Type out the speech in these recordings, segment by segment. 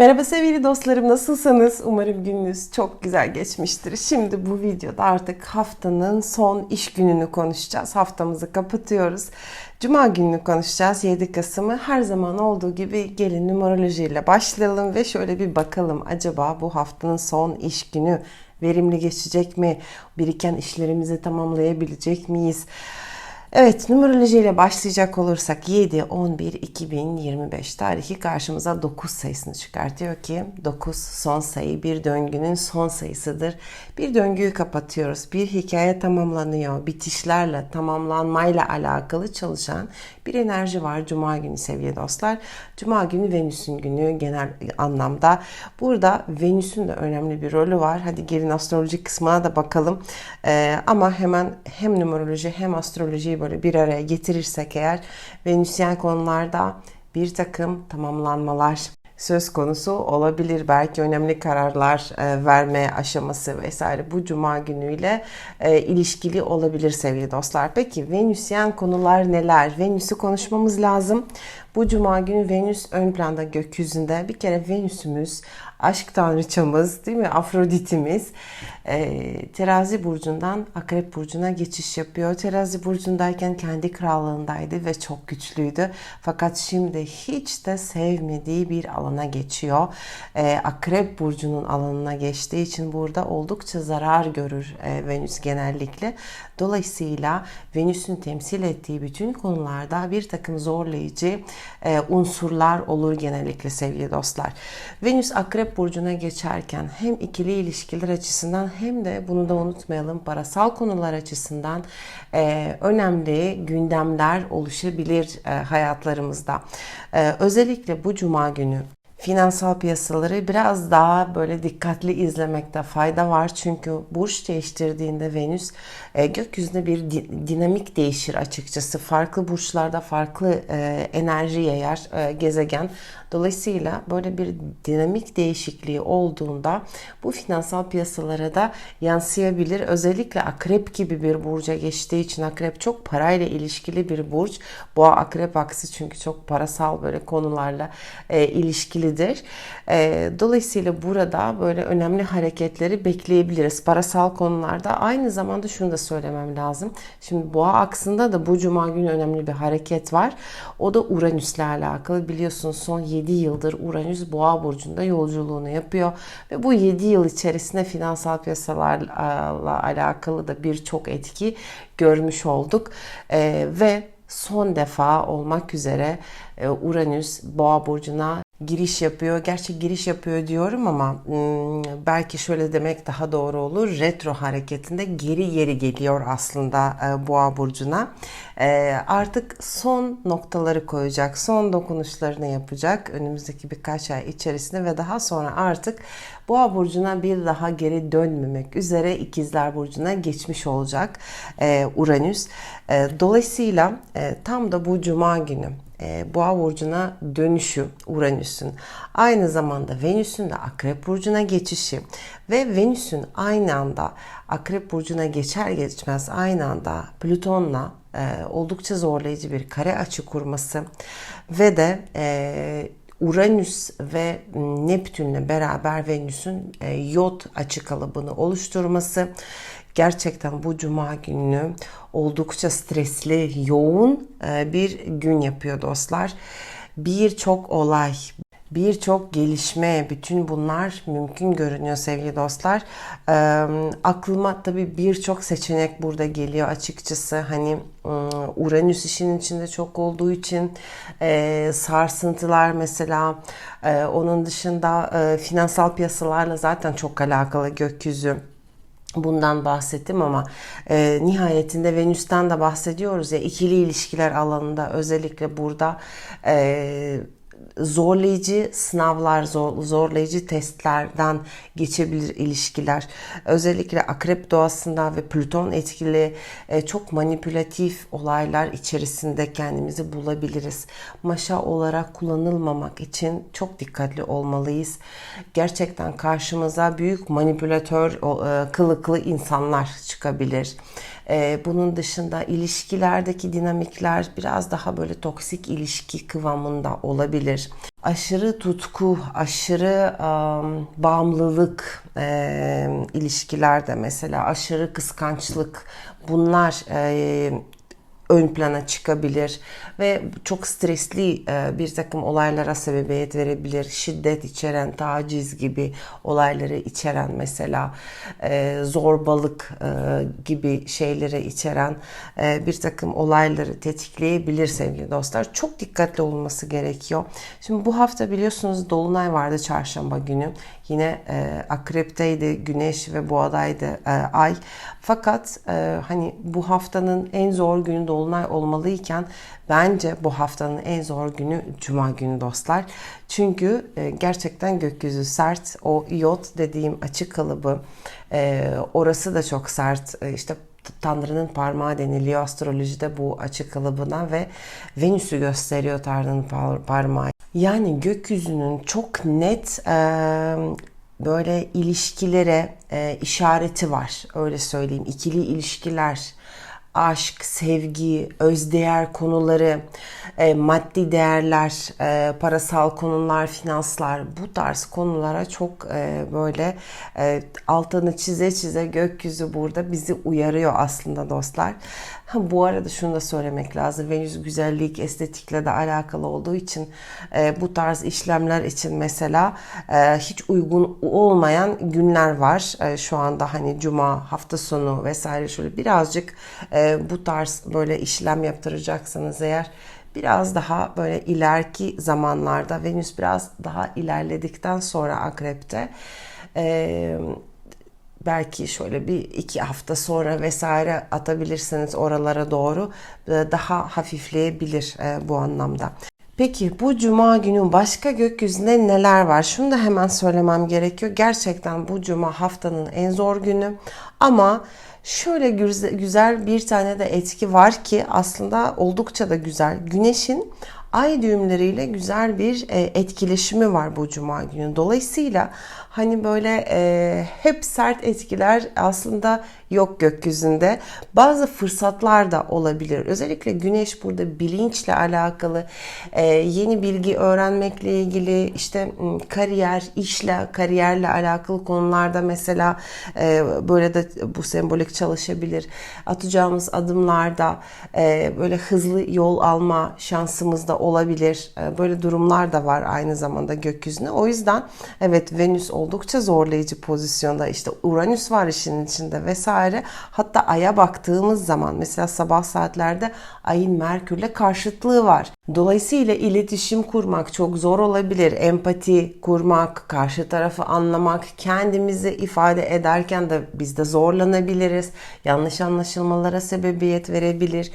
Merhaba sevgili dostlarım nasılsınız? Umarım gününüz çok güzel geçmiştir. Şimdi bu videoda artık haftanın son iş gününü konuşacağız. Haftamızı kapatıyoruz. Cuma gününü konuşacağız 7 Kasım'ı. Her zaman olduğu gibi gelin numerolojiyle başlayalım ve şöyle bir bakalım acaba bu haftanın son iş günü verimli geçecek mi? Biriken işlerimizi tamamlayabilecek miyiz? Evet numeroloji ile başlayacak olursak 7 11 2025 tarihi karşımıza 9 sayısını çıkartıyor ki 9 son sayı bir döngünün son sayısıdır. Bir döngüyü kapatıyoruz. Bir hikaye tamamlanıyor. Bitişlerle, tamamlanmayla alakalı çalışan bir enerji var Cuma günü sevgili dostlar. Cuma günü Venüs'ün günü genel anlamda. Burada Venüs'ün de önemli bir rolü var. Hadi gelin astroloji kısmına da bakalım. Ee, ama hemen hem numeroloji hem astrolojiyi böyle bir araya getirirsek eğer Venüsyen konularda bir takım tamamlanmalar söz konusu olabilir. Belki önemli kararlar e, verme aşaması vesaire bu cuma günüyle e, ilişkili olabilir sevgili dostlar. Peki Venüsyen konular neler? Venüs'ü konuşmamız lazım. Bu cuma günü Venüs ön planda gökyüzünde. Bir kere Venüs'ümüz aşk tanrıçamız değil mi? Afroditimiz e, terazi burcundan akrep burcuna geçiş yapıyor. Terazi burcundayken kendi krallığındaydı ve çok güçlüydü. Fakat şimdi hiç de sevmediği bir alana geçiyor. E, akrep burcunun alanına geçtiği için burada oldukça zarar görür e, Venüs genellikle. Dolayısıyla Venüs'ün temsil ettiği bütün konularda bir takım zorlayıcı e, unsurlar olur genellikle sevgili dostlar. Venüs Akrep Burcu'na geçerken hem ikili ilişkiler açısından hem de bunu da unutmayalım parasal konular açısından e, önemli gündemler oluşabilir e, hayatlarımızda. E, özellikle bu cuma günü finansal piyasaları biraz daha böyle dikkatli izlemekte fayda var. Çünkü burç değiştirdiğinde Venüs e, gökyüzünde bir di- dinamik değişir açıkçası. Farklı burçlarda farklı e, enerji yayar e, gezegen. Dolayısıyla böyle bir dinamik değişikliği olduğunda bu finansal piyasalara da yansıyabilir. Özellikle akrep gibi bir burca geçtiği için akrep çok parayla ilişkili bir burç. Boğa akrep aksi çünkü çok parasal böyle konularla e, ilişkilidir. E, dolayısıyla burada böyle önemli hareketleri bekleyebiliriz. Parasal konularda aynı zamanda şunu da söylemem lazım. Şimdi boğa aksında da bu cuma günü önemli bir hareket var. O da Uranüs'le alakalı. Biliyorsunuz son 7 yıldır Uranüs boğa burcunda yolculuğunu yapıyor ve bu 7 yıl içerisinde finansal piyasalarla alakalı da birçok etki görmüş olduk. Ee, ve son defa olmak üzere e, Uranüs boğa burcuna giriş yapıyor. Gerçi giriş yapıyor diyorum ama hmm, belki şöyle demek daha doğru olur. Retro hareketinde geri geri geliyor aslında e, Boğa burcuna. E, artık son noktaları koyacak, son dokunuşlarını yapacak önümüzdeki birkaç ay içerisinde ve daha sonra artık Boğa burcuna bir daha geri dönmemek üzere İkizler burcuna geçmiş olacak e, Uranüs. Dolayısıyla tam da bu cuma günü e, Boğa burcuna dönüşü Uranüs'ün aynı zamanda Venüs'ün de Akrep burcuna geçişi ve Venüs'ün aynı anda Akrep burcuna geçer geçmez aynı anda Plüton'la e, oldukça zorlayıcı bir kare açı kurması ve de e, Uranüs ve Neptünle beraber Venüs'ün e, yot açı kalıbını oluşturması gerçekten bu cuma gününü oldukça stresli, yoğun e, bir gün yapıyor dostlar. Birçok olay, birçok gelişme, bütün bunlar mümkün görünüyor sevgili dostlar. E, aklıma tabii birçok seçenek burada geliyor açıkçası. Hani Uranüs işin içinde çok olduğu için e, sarsıntılar mesela e, onun dışında e, finansal piyasalarla zaten çok alakalı gökyüzü bundan bahsettim ama e, nihayetinde Venüs'ten de bahsediyoruz ya ikili ilişkiler alanında özellikle burada e, zorlayıcı sınavlar, zor, zorlayıcı testlerden geçebilir ilişkiler. Özellikle akrep doğasında ve Plüton etkili e, çok manipülatif olaylar içerisinde kendimizi bulabiliriz. Maşa olarak kullanılmamak için çok dikkatli olmalıyız. Gerçekten karşımıza büyük manipülatör, e, kılıklı insanlar çıkabilir. E, bunun dışında ilişkilerdeki dinamikler biraz daha böyle toksik ilişki kıvamında olabilir. Aşırı tutku, aşırı um, bağımlılık e, ilişkilerde mesela aşırı kıskançlık bunlar e, ön plana çıkabilir ve çok stresli e, bir takım olaylara sebebiyet verebilir. Şiddet içeren, taciz gibi olayları içeren mesela e, zorbalık e, gibi şeyleri içeren bir takım olayları tetikleyebilir sevgili dostlar. Çok dikkatli olması gerekiyor. Şimdi bu hafta biliyorsunuz Dolunay vardı çarşamba günü. Yine akrepteydi, güneş ve boğadaydı ay. Fakat hani bu haftanın en zor günü dolunay olmalıyken bence bu haftanın en zor günü cuma günü dostlar. Çünkü e, gerçekten gökyüzü sert. O iot dediğim açık kalıbı e, orası da çok sert. E, işte Tanrı'nın parmağı deniliyor astrolojide bu açık kalıbına ve Venüs'ü gösteriyor Tanrı'nın parmağı. Yani gökyüzünün çok net e, böyle ilişkilere e, işareti var. Öyle söyleyeyim. İkili ilişkiler, aşk, sevgi, özdeğer konuları, e, maddi değerler, e, parasal konular, finanslar bu tarz konulara çok e, böyle e, altını çize çize gökyüzü burada bizi uyarıyor aslında dostlar. Ha, bu arada şunu da söylemek lazım. Venüs güzellik, estetikle de alakalı olduğu için e, bu tarz işlemler için mesela e, hiç uygun olmayan günler var. E, şu anda hani cuma, hafta sonu vesaire şöyle birazcık e, bu tarz böyle işlem yaptıracaksanız eğer biraz daha böyle ileriki zamanlarda Venüs biraz daha ilerledikten sonra akrepte e, belki şöyle bir iki hafta sonra vesaire atabilirsiniz oralara doğru daha hafifleyebilir e, bu anlamda. Peki bu cuma günü başka gökyüzünde neler var? Şunu da hemen söylemem gerekiyor. Gerçekten bu cuma haftanın en zor günü ama şöyle güzel bir tane de etki var ki aslında oldukça da güzel. Güneşin ay düğümleriyle güzel bir e, etkileşimi var bu cuma günü. Dolayısıyla hani böyle e, hep sert etkiler aslında yok gökyüzünde. Bazı fırsatlar da olabilir. Özellikle güneş burada bilinçle alakalı, e, yeni bilgi öğrenmekle ilgili, işte kariyer, işle, kariyerle alakalı konularda mesela böyle de bu sembolik çalışabilir. Atacağımız adımlarda böyle hızlı yol alma şansımız da olabilir. E, böyle durumlar da var aynı zamanda gökyüzüne. O yüzden evet Venüs oldukça zorlayıcı pozisyonda. İşte Uranüs var işin içinde vesaire. Hatta Ay'a baktığımız zaman mesela sabah saatlerde Ay'ın Merkür'le karşıtlığı var. Dolayısıyla iletişim kurmak çok zor olabilir. Empati kurmak, karşı tarafı anlamak, kendimizi ifade ederken de biz de zorlanabiliriz. Yanlış anlaşılmalara sebebiyet verebilir.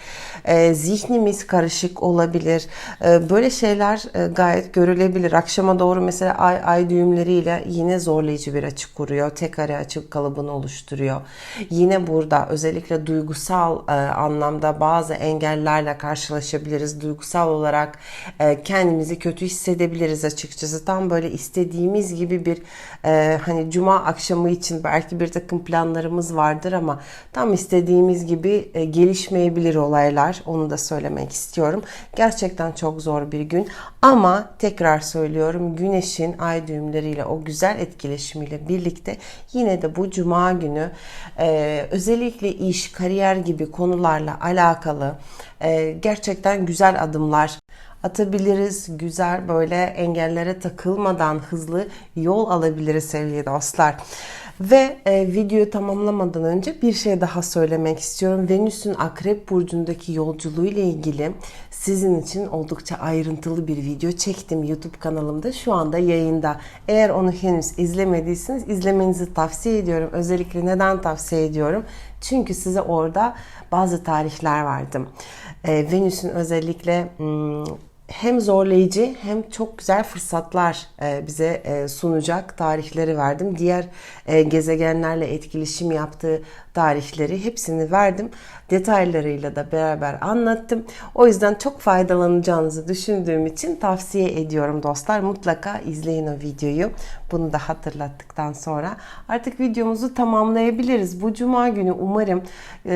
E, zihnimiz karışık olabilir. E, böyle şeyler e, gayet görülebilir. Akşama doğru mesela ay ay düğümleriyle yine zorlayıcı bir açık kuruyor. Tek kare açık kalıbını oluşturuyor. Yine burada özellikle duygusal e, anlamda bazı engellerle karşılaşabiliriz. Duygusal olarak e, kendimizi kötü hissedebiliriz açıkçası. Tam böyle istediğimiz gibi bir hani cuma akşamı için belki bir takım planlarımız vardır ama tam istediğimiz gibi gelişmeyebilir olaylar. Onu da söylemek istiyorum. Gerçekten çok zor bir gün ama tekrar söylüyorum güneşin ay düğümleriyle o güzel etkileşimiyle birlikte yine de bu cuma günü e, özellikle iş, kariyer gibi konularla alakalı e, gerçekten güzel adımlar atabiliriz. Güzel böyle engellere takılmadan hızlı yol alabiliriz sevgili dostlar. Ve e, videoyu tamamlamadan önce bir şey daha söylemek istiyorum. Venüs'ün Akrep Burcu'ndaki yolculuğu ile ilgili sizin için oldukça ayrıntılı bir video çektim YouTube kanalımda. Şu anda yayında. Eğer onu henüz izlemediyseniz izlemenizi tavsiye ediyorum. Özellikle neden tavsiye ediyorum? Çünkü size orada bazı tarihler verdim. E, Venüs'ün özellikle... Hmm, hem zorlayıcı hem çok güzel fırsatlar e, bize e, sunacak tarihleri verdim. Diğer e, gezegenlerle etkileşim yaptığı tarihleri hepsini verdim. Detaylarıyla da beraber anlattım. O yüzden çok faydalanacağınızı düşündüğüm için tavsiye ediyorum dostlar. Mutlaka izleyin o videoyu. Bunu da hatırlattıktan sonra artık videomuzu tamamlayabiliriz. Bu cuma günü umarım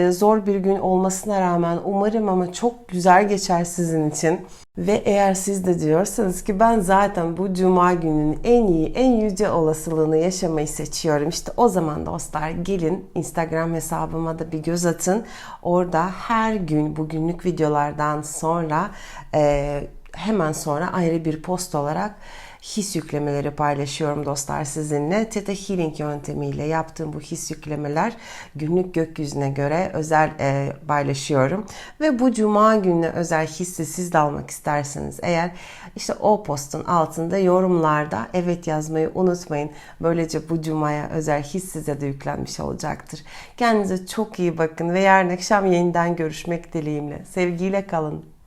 zor bir gün olmasına rağmen umarım ama çok güzel geçer sizin için. Ve eğer siz de diyorsanız ki ben zaten bu cuma gününün en iyi, en yüce olasılığını yaşamayı seçiyorum. İşte o zaman dostlar gelin Instagram hesabıma da bir göz atın. Orada her gün bu günlük videolardan sonra hemen sonra ayrı bir post olarak his yüklemeleri paylaşıyorum dostlar sizinle. Theta Healing yöntemiyle yaptığım bu his yüklemeler günlük gökyüzüne göre özel e, paylaşıyorum. Ve bu cuma gününe özel hissi siz de almak isterseniz eğer işte o postun altında yorumlarda evet yazmayı unutmayın. Böylece bu cumaya özel his size de yüklenmiş olacaktır. Kendinize çok iyi bakın ve yarın akşam yeniden görüşmek dileğimle. Sevgiyle kalın.